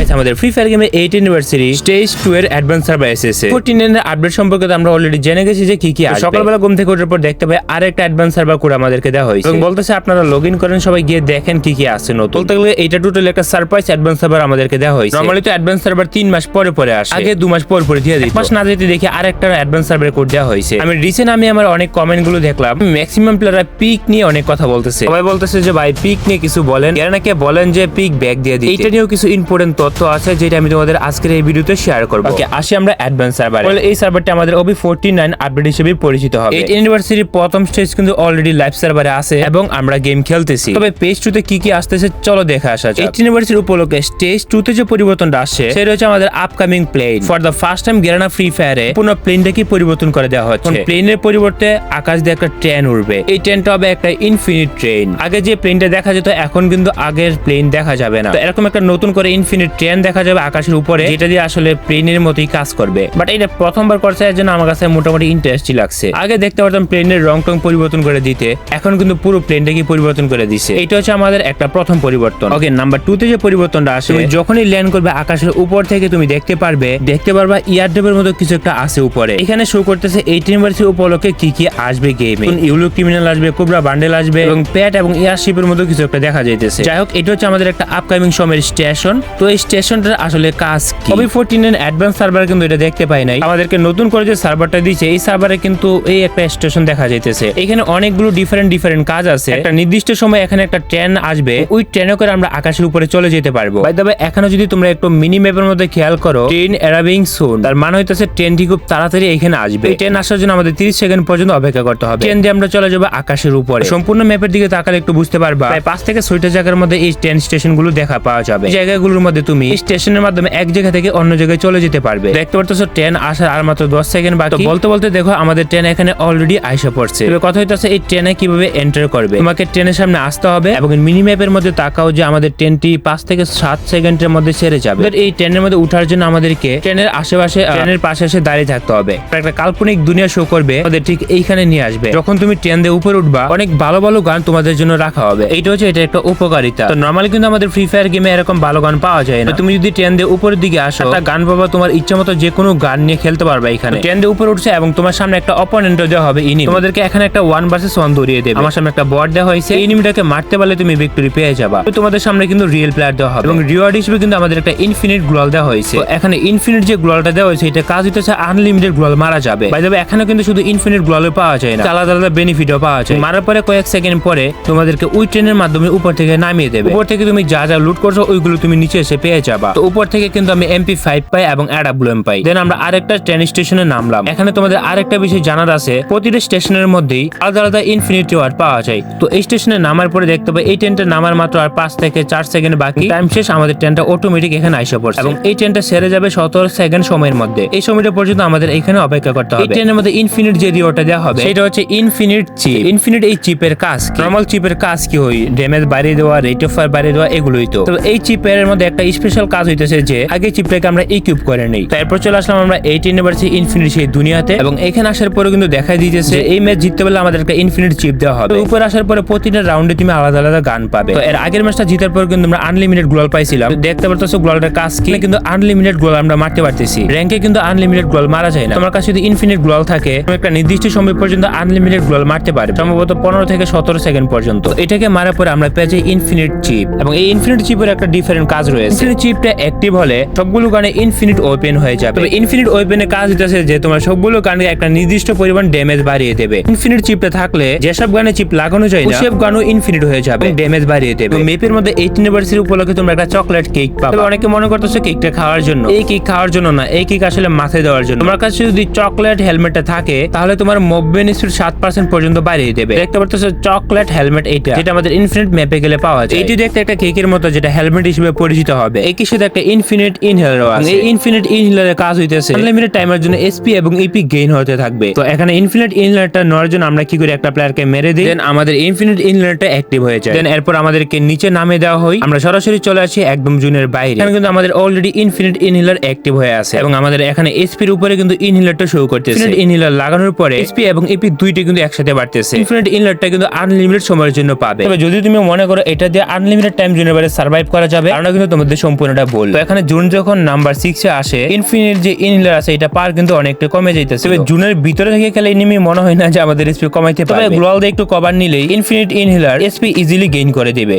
Guys, আমাদের free fire গেমে eight university stage two এর অ্যাডভান্স সার্ভার এসেছে ফোরটিন এর আপডেট সম্পর্কে তো আমরা অলরেডি জেনে গেছি যে কি কি সকালবেলা ঘুম থেকে ওঠার পর দেখতে পাই আর একটা অ্যাডভান্স সার্ভার করে আমাদেরকে দেওয়া হয়েছে। এবং বলতেছে আপনারা লগ ইন করেন সবাই গিয়ে দেখেন কি কি আছে নতুন। বলতে গেলে এইটা টোটাল একটা সারপ্রাইজ অ্যাডভান্স সার্ভার আমাদেরকে দেওয়া হয়েছে। নর্মালি তো অ্যাডভান্স সার্ভার তিন মাস পরে পরে আসে। আগে দু মাস পর পরে দিয়ে দিত। মাস না যেতে দেখি আর একটা অ্যাডভান্স সার্ভার কোড দেওয়া হয়েছে। আমি রিসেন্ট আমি আমার অনেক কমেন্টগুলো দেখলাম। ম্যাক্সিমাম প্লেয়াররা পিক নিয়ে অনেক কথা বলতেছে। সবাই বলতেছে যে ভাই পিক নিয়ে কিছু বলেন। এরা নাকি বলেন যে পিক ব্যাক দিয়ে দিই এটা নিয়েও কিছু ইম্পর্টেন্ট তথ্য আছে যেটা আমি তোমাদের আজকের এই ভিডিওতে শেয়ার করব। ওকে আসি আমরা অ্যাডভান্স সার্ভার এই সার্ভারটা আমাদের ওবি ফোরটি নাইন আপডেট হিসেবে পরিচিত হবে। এই ইউনিভার্সিটির প্রথম স্টেজ কিন্তু অলরেডি লাইভ সার্ভারে আছে এবং আমরা গেম খেলতেছি। তবে পেজ টুতে কি কি আসতেছে চলো দেখে আসা যাক। এই ইউনিভার্সিটির উপলক্ষে স্টেজ টুতে যে পরিবর্তনটা আসছে সেটা হচ্ছে আমাদের upcoming plane for the first time Garena free ফায়ারে পুরো প্লেনটাকে পরিবর্তন করে দেওয়া হচ্ছে? প্লেনের পরিবর্তে আকাশ দিয়ে একটা ট্রেন উঠবে এই ট্রেনটা হবে একটা ইনফিনিট ট্রেন আগে যে প্লেনটা দেখা যেত এখন কিন্তু আগের প্লেন দেখা যাবে না। তো এরকম একটা নতুন করে ইনফিনিট ট্রেন দেখা যাবে আকাশের উপরে, যেটা দিয়ে আসলে প্লেনের মতোই কাজ করবে। বাট এটা প্রথমবার করছে, এর জন্য আমার কাছে মোটামুটি ইন্টারেস্টই লাগছে। আগে দেখতে পারতাম প্লেনের রং টং পরিবর্তন করে দিতে, এখন কিন্তু পুরো প্লেনটাকে পরিবর্তন করে দিছে। এটা হচ্ছে আমাদের একটা প্রথম পরিবর্তন। ওকে নাম্বার টু তে যে পরিবর্তনটা আসে যখনই ল্যান্ড করবে, আকাশের উপর থেকে তুমি দেখতে পারবে, দেখতে পারবা ইয়ারডেবের মতো কিছু একটা আছে উপরে। এখানে শো করতেছে এইটিন ভার্সি উপলক্ষে কি কি আসবে গেমে ইউলো ক্রিমিনাল আসবে কোবরা বান্ডেল আসবে, এবং প্যাট এবং এয়ারশিপের মতো কিছু একটা দেখা যাইতেছে। যাই হোক, এটা হচ্ছে আমাদের একটা আপকামিং সময়ের স্টেশন তো এই স্টেশনটার আসলে কাজ কি? ওবি ফোরটিন এর অ্যাডভান্স সার্ভার কিন্তু এটা দেখতে পাই নাই। আমাদেরকে নতুন করে যে সার্ভারটা দিয়েছে, এই সার্ভারে কিন্তু এই একটা স্টেশন দেখা যাইতেছে। এখানে অনেকগুলো ডিফারেন্ট ডিফারেন্ট কাজ আছে। একটা নির্দিষ্ট সময় এখানে একটা ট্রেন আসবে। ওই ট্রেনে করে আমরা আকাশের উপরে চলে যেতে পারব। তবে এখানে যদি তোমরা একটু মিনি ম্যাপের মধ্যে খেয়াল করো ট্রেন অ্যারাইভিং সুন তার মানে হইতেছে ট্রেনটি খুব তাড়াতাড়ি এখানে আসবে। ট্রেন আসার জন্য আমাদের 30 সেকেন্ড পর্যন্ত অপেক্ষা করতে হবে। ট্রেন দিয়ে আমরা চলে যাব আকাশের উপরে। সম্পূর্ণ ম্যাপের দিকে তাকালে একটু বুঝতে পারবা। প্রায় পাঁচ থেকে ছয়টা জায়গার মধ্যে এই ট্রেন স্টেশনগুলো দেখা পাওয়া যাবে। জায়গাগুলোর মধ্যে তুমি এই স্টেশনের মাধ্যমে এক জায়গা থেকে অন্য জায়গায় চলে যেতে পারবে। দেখতে পারতেছো ট্রেন আসার আর মাত্র দশ সেকেন্ড বাকি। বলতে বলতে দেখো আমাদের ট্রেন এখানে অলরেডি আইসা পড়ছে। এবার কথা হইতেছে এই ট্রেনে কীভাবে এন্টার করবে? তোমাকে ট্রেনের সামনে আসতে হবে এবং মিনি ম্যাপের মধ্যে তাকাও যে আমাদের ট্রেনটি পাঁচ থেকে সাত সেকেন্ডের মধ্যে ছেড়ে যাবে। এই ট্রেনের মধ্যে উঠার জন্য আমাদেরকে ট্রেনের আশেপাশে ট্রেনের পাশে এসে দাঁড়িয়ে থাকতে হবে। একটা কাল্পনিক দুনিয়া শো করবে আমাদের ঠিক এইখানে নিয়ে আসবে। যখন তুমি ট্রেন দিয়ে উপরে উঠবা অনেক ভালো ভালো গান তোমাদের জন্য রাখা হবে। এইটা হচ্ছে এটা একটা উপকারিতা। তো নর্মালি কিন্তু আমাদের ফ্রি ফায়ার গেমে এরকম ভালো গান পাওয়া যায় না। তুমি যদি ট্রেন দিয়ে উপরের দিকে আসো একটা গান পাবা তোমার ইচ্ছা মতো যে কোনো গান নিয়ে খেলতে পারবে এখানে। ট্রেন দিয়ে উপরে উঠছে এবং তোমার সামনে একটা অপোনেন্ট দেওয়া হবে ইনি তোমাদেরকে এখানে একটা ওয়ান ভার্সেস ওয়ান ধরিয়ে দেবে। আমার সামনে একটা বট দেওয়া হয়েছে। এই ইনিমিটাকে মারতে পারলে তুমি ভিক্টরি পেয়ে যাবা। তোমাদের সামনে কিন্তু রিয়েল প্লেয়ার দেওয়া হবে। এবং রিওয়ার্ড হিসেবে কিন্তু আমাদের একটা ইনফিনিট গ্লোয়াল দেওয়া হয়েছে। তো এখানে ইনফিনিট যে গ্লোয়ালটা দেওয়া হয়েছে এটা কাজ হইতেছে আনলিমিটেড গ্লোয়াল মারা যাবে। বাই দেবে এখানে কিন্তু শুধু ইনফিনিট গ্লোয়াল পাওয়া যায় না। আলাদা আলাদা বেনিফিটও পাওয়া যায়। মারার পরে কয়েক সেকেন্ড পরে তোমাদেরকে ওই ট্রেনের মাধ্যমে উপর থেকে নামিয়ে দেবে। উপর থেকে তুমি যা যা লুট করছ ওইগুলো তুমি নিচে এসে পেয়ে যাবা? তো উপর থেকে কিন্তু আমি এমপি ফাইভ পাই এবং অ্যাডাব্লুএম পাই। দেন আমরা আরেকটা ট্রেন স্টেশনে নামলাম। এখানে তোমাদের আরেকটা বিষয় জানার আছে। প্রতিটা স্টেশনের মধ্যেই আলাদা আলাদা ইনফিনিটি ওয়ার্ড পাওয়া যায়। তো এই স্টেশনে নামার পরে দেখতে পাই এই ট্রেনটা নামার মাত্র আর পাঁচ থেকে চার সেকেন্ড বাকি। টাইম শেষ, আমাদের ট্রেনটা অটোমেটিক এখানে আইসা পড়ছে। এবং এই ট্রেনটা সেরে যাবে সতেরো সেকেন্ড সময়ের মধ্যে। এই সময়টা পর্যন্ত আমাদের এখানে অপেক্ষা করতে হবে। ট্রেনের মধ্যে ইনফিনিট যে রিওয়ার্ডটা দেওয়া হবে, সেটা হচ্ছে ইনফিনিট চিপ ইনফিনিট এই চিপের কাজ নর্মাল চিপের কাজ কি? হই ড্যামেজ বাড়িয়ে দেওয়া রেট অফ ফায়ার বাড়িয়ে দেওয়া, এগুলোই তো। তো এই চিপের মধ্যে একটা স্পেশাল কাজ হইতেছে যে আগে চিপটাকে আমরা ইকুইপ করে নেই। তারপর চলে আসলাম আমরা এইট ইউনিভার্সিটি ইনফিনিট সেই দুনিয়াতে এবং এখানে আসার পরে কিন্তু দেখা দিতেছে এই ম্যাচ জিততে পারলে আমাদের একটা ইনফিনিট চিপ দেওয়া হবে। উপরে আসার পরে প্রতিটা রাউন্ডে তুমি আলাদা আলাদা গান পাবে। তো এর আগের ম্যাচটা জিতার পর কিন্তু আমরা আনলিমিটেড গ্লোয়াল পাইছিলাম। দেখতে পারতেছো গ্লোয়ালটার কাজ কি? কিন্তু আনলিমিটেড গ্লোয়াল আমরা মারতে পারতেছি। র্যাঙ্কে কিন্তু আনলিমিটেড গ্লোয়াল মারা যায় না। তোমার কাছে যদি ইনফিনিট গ্লোয়াল থাকে তুমি একটা নির্দিষ্ট সময় পর্যন্ত আনলিমিটেড গ্লোয়াল মারতে পারবে। সম্ভবত পনেরো থেকে সতেরো সেকেন্ড পর্যন্ত। এটাকে মারার পরে আমরা পেয়েছি ইনফিনিট চিপ এবং এই ইনফিনিট চিপের একটা ডিফারেন্ট কাজ রয়েছে। ইনফিনিট চিপটা অ্যাক্টিভ হলে সবগুলো গানে ইনফিনিট ওপেন হয়ে যাবে। তবে ইনফিনিট ওপেনের কাজ হইতেছে যে তোমার সবগুলো গানে একটা নির্দিষ্ট পরিমাণ ড্যামেজ বাড়িয়ে দেবে। ইনফিনিট চিপটা থাকলে যেসব গানে চিপ লাগানো যায় না সেসব গানও ইনফিনিট হয়ে যাবে ড্যামেজ বাড়িয়ে দেবে। মেপের মধ্যে এইট ইউনিভার্সিটি উপলক্ষে তোমরা একটা চকলেট কেক পাবে। তবে অনেকে মনে করতেছো কেকটা খাওয়ার জন্য। এই কেক খাওয়ার জন্য না এই কেক আসলে মাথায় দেওয়ার জন্য। তোমার কাছে যদি চকলেট হেলমেটটা থাকে তাহলে তোমার মুভমেন্ট স্পিড সাত পার্সেন্ট পর্যন্ত বাড়িয়ে দেবে। দেখতে পারতেছো চকলেট হেলমেট এইটা যেটা আমাদের ইনফিনিট ম্যাপে গেলে পাওয়া যায়। এটি দেখতে একটা কেকের মতো যেটা হেলমেট হিসেবে পরিচিত হবে। এই সাথে একটা ইনফিনিট ইনহেলার আছে। এই ইনফিনিট ইনহেলারের কাজ হইতেছে আনলিমিটেড টাইমের জন্য এসপি এবং ইপি গেইন হতে থাকবে। তো এখানে ইনফিনিট ইনহেলারটা নেওয়ার জন্য আমরা কি করি? একটা প্লেয়ারকে মেরে দিই। দেন আমাদের ইনফিনিট ইনহেলারটা অ্যাক্টিভ হয়ে যায়। দেন এরপর আমাদেরকে নিচে নামে দেওয়া হয়। আমরা সরাসরি চলে আসি একদম জুনের বাইরে। এখানে কিন্তু আমাদের অলরেডি ইনফিনিট ইনহেলার অ্যাক্টিভ হয়ে আছে। এবং আমাদের এখানে এসপির উপরে কিন্তু ইনহেলারটা শো করতেছে। ইনফিনিট ইনহেলার লাগানোর পরে এসপি এবং ইপি দুইটা কিন্তু একসাথে বাড়তেছে। ইনফিনিট ইনহেলারটা কিন্তু আনলিমিটেড সময়ের জন্য পাবে। তবে যদি তুমি মনে করো এটা দিয়ে আনলিমিটেড টাইম জুনের বাইরে সার্ভাইভ করা যাবে আমরা কিন্তু তোমাদের সম্পূর্ণটা ভুল। তো এখানে জুন যখন নাম্বার সিক্সে আসে ইনফিনিট যে ইনহিলার আছে এটা পার কিন্তু অনেকটা কমে যাইতেছে। তবে জুনের ভিতরে থেকে খেলে এনিমি মনে হয় না যে আমাদের এসপি কমাইতে পারবে। গ্লোয়াল দিয়ে একটু কভার নিলেই infinite inhaler SP easily gain করে দিবে।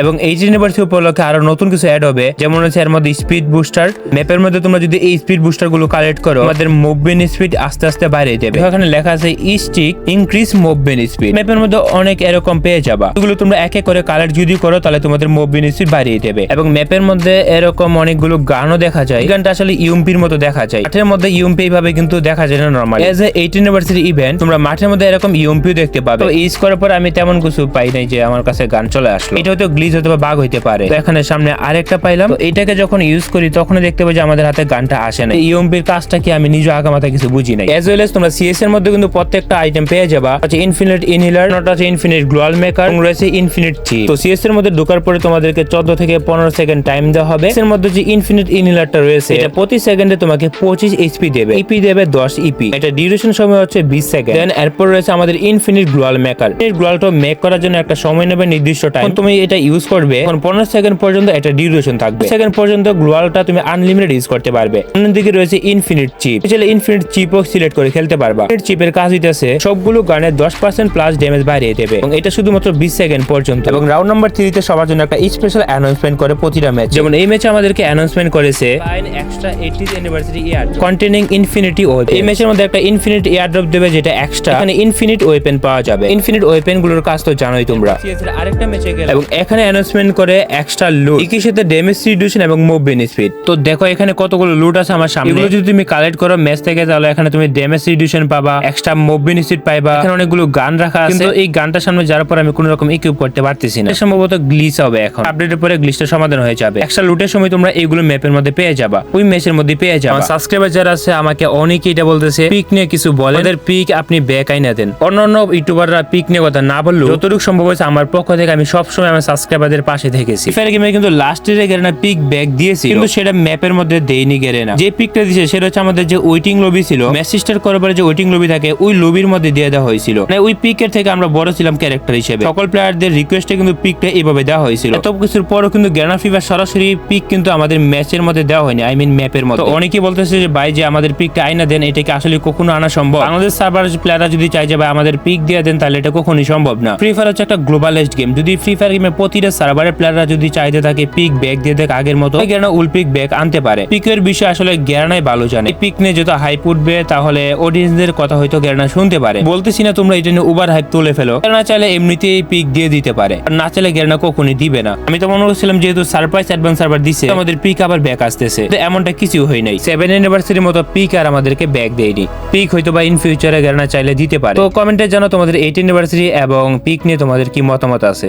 এবং এই ইউনিভার্সিটি উপলক্ষে আরও নতুন কিছু অ্যাড হবে, যেমন হচ্ছে এর মধ্যে স্পিড বুস্টার ম্যাপের মধ্যে তোমরা যদি এই স্পিড বুস্টারগুলো কালেক্ট করো, তোমাদের মুভমেন্ট স্পিড আস্তে আস্তে বাইরে যাবে। এখানে লেখা আছে স্টিক ইনক্রিজ মুভমেন্ট স্পিড ম্যাপের মধ্যে অনেক এরকম পেয়ে যাবা। এগুলো তোমরা এক এক করে কালেক্ট যদি করো, তাহলে তোমাদের মুভমেন্ট স্পিড বাড়িয়ে দেবে। এবং ম্যাপের মধ্যে এরকম অনেকগুলো গানও দেখা যায়। গানটা আসলে ইউএমপির মতো দেখা যায়। মাঠের মধ্যে ইউএমপি এইভাবে কিন্তু দেখা যায় না normal as a eight university event তোমরা মাঠের মধ্যে এরকম ইউএমপিও দেখতে পাবে। ইউজ করার পর আমি তেমন কিছু পাই নাই যে আমার কাছে গান চলে আসলো। এটা হয়তো গ্লিজ হতে বা বাগ হইতে পারে। এখানে সামনে আরেকটা পাইলাম। এটাকে যখন ইউজ করি তখন দেখতে পাই যে আমাদের হাতে গানটা আসে না ইউএমপির কাজটা কি আমি নিজে আগামাতা কিছু বুঝি নাই। এজ ওয়েল এস তোমরা সিএস এর মধ্যে কিন্তু প্রত্যেকটা আইটেম পেয়ে যাবা। আছে ইনফিনিট ইনহিলার নট আছে ইনফিনিট গ্লোয়াল মেকার রয়েছে ইনফিনিট চি তো সিএস এর মধ্যে ঢোকার পরে তোমাদেরকে চোদ্দ থেকে পনেরো সেকেন্ড টাইম দেওয়া হবে। এর মধ্যে যে ইনফিনিট ইনহিলারটা রয়েছে, এটা প্রতি সেকেন্ডে তোমাকে পঁচিশ এইচপি দেবে। ইপি দেবে দশ ইপি এটা ডিউরেশন সময় হচ্ছে বিশ সেকেন্ড দেন এরপর রয়েছে আমাদের ইনফিনিট গ্লোয়াল মেকার এই গ্লোয়ালটা মেক করার জন্য একটা সময় নেবে নির্দিষ্ট টাইম তুমি এটা ইউজ করবে তখন পনেরো সেকেন্ড পর্যন্ত এটা ডিউরেশন থাকবে। সেকেন্ড পর্যন্ত গ্লোয়ালটা তুমি আনলিমিটেড ইউজ করতে পারবে। অন্যদিকে রয়েছে ইনফিনিট চিপ চাইলে ইনফিনিট চিপও সিলেক্ট করে খেলতে পারবা। চিপের কাজ দিতেছে সবগুলো গানের দশ পার্সেন্ট প্লাস ড্যামেজ বাড়িয়ে দেবে। এবং এটা শুধুমাত্র বিশ সেকেন্ড পর্যন্ত। এবং রাউন্ড নাম্বার থ্রিতে সবার জন্য একটা স্পেশাল অ্যানাউন্সমেন্ট করে প্রতিটা ম্যাচ যেমন এই ম্যাচে আমাদেরকে অ্যানাউন্সমেন্ট করেছে extra eighties anniversary year containing infinity weapon এই ম্যাচের মধ্যে একটা ইনফিনিট ইয়ার ড্রপ দেবে যেটা এক্সট্রা এখানে ইনফিনিট ওয়েপেন পাওয়া যাবে। ইনফিনিট ওয়েপেনগুলোর কাজ তো জানোই তোমরা। আরেকটা ম্যাচে গেল। এবং এখানে অ্যানাউন্সমেন্ট করে এক্সট্রা লুট একই সাথে ড্যামেজ রিডিউশন এবং মুভমেন্ট স্পিড তো দেখো এখানে কতগুলো লুট আছে আমার সামনে। এগুলো যদি তুমি কালেক্ট করো ম্যাচ থেকে তাহলে এখানে তুমি ড্যামেজ রিডিউশন পাবা এক্সট্রা মুভমেন্ট স্পিড পাইবা। এখানে অনেকগুলো গান রাখা আছে। কিন্তু এই গানটার সামনে যাওয়ার পর আমি কোনো রকম ইকুইপ করতে পারতেছি না। সম্ভবত গ্লিচ হবে এখন। আপডেটের পরে গ্লিচটা সমাধান হয়ে যাবে। একটা লুটের সময় তোমরা এইগুলো ম্যাপের মধ্যে পেয়ে যাবা। ওই ম্যাচের মধ্যে পেয়ে যাবা। সাবস্ক্রাইবার যারা আছে আমাকে অনেকেই এটা বলতেছে পিক নিয়ে কিছু বলে ওদের পিক আপনি ব্যাক আইনা দেন। অন্যান্য ইউটিউবাররা পিক নিয়ে কথা না বললেও যতটুকু সম্ভব হয়েছে আমার পক্ষ থেকে আমি সবসময় আমার সাবস্ক্রাইবারদের পাশে থেকেছি। ফের গেমে কিন্তু লাস্টের গেরেনা পিক ব্যাক দিয়েছি কিন্তু সেটা ম্যাপের মধ্যে দেয়নি গেরেনা যে পিকটা দিয়েছে সেটা হচ্ছে আমাদের যে ওয়েটিং লবি ছিল ম্যাসিস্টার করার পরে যে ওয়েটিং লবি থাকে ওই লবির মধ্যে দিয়ে দেওয়া হয়েছিল। মানে ওই পিকের থেকে আমরা বড় ছিলাম ক্যারেক্টার হিসেবে। সকল প্লেয়ারদের রিকোয়েস্টে কিন্তু পিকটা এইভাবে দেওয়া হয়েছিল। এত কিছুর পরও কিন্তু গ্যানা ফিভার সরাসরি পিক কিন্তু আমাদের ম্যাচের মধ্যে দেওয়া হয়নি আই মিন ম্যাপের মধ্যে। তো অনেকেই বলতেছে যে ভাই যে আমাদের পিকটা আইনা দেন এটাকে আসলে কখনো আনা সম্ভব? আমাদের সার্ভার প্লেয়াররা যদি চাই যে ভাই আমাদের পিক দিয়ে দেন তাহলে এটা কখনোই সম্ভব না। ফ্রি ফায়ার হচ্ছে একটা গ্লোবালাইজড গেম যদি ফ্রি ফায়ার গেমের প্রতিটা সার্ভারের প্লেয়াররা যদি চাইতে থাকে পিক ব্যাক দিয়ে দেখ আগের মতো গ্যানা উল পিক ব্যাক আনতে পারে? পিকের বিষয়ে আসলে গ্যারানাই ভালো জানে। পিক নিয়ে যত হাইপ উঠবে, তাহলে অডিয়েন্সদের কথা হয়তো গ্যারানা শুনতে পারে। বলতেছি না তোমরা এটা নিয়ে উবার হাইপ তুলে ফেলো। গ্যারানা চাইলে এমনিতেই পিক দিয়ে দিতে পারে। আর না চাইলে গ্যারানা কখনই দিবে না। আমি তো মনে করছিলাম যেহেতু সারপ্রাইজ অ্যাডভান্স সার্ভার দিচ্ছে আমাদের পিক আবার ব্যাক আসতেছে। এমনটা কিছু হয় নাই। সেভেন ইউনিভার্সিটির মতো পিক আর আমাদেরকে ব্যাক দেয়নি। পিক হয়তো বা ইন ফিউচারে গ্যারানা চাইলে দিতে পারে। তো কমেন্টে জানো তোমাদের এইট ইউনিভার্সিটি এবং পিক নিয়ে তোমাদের কি মতামত আছে।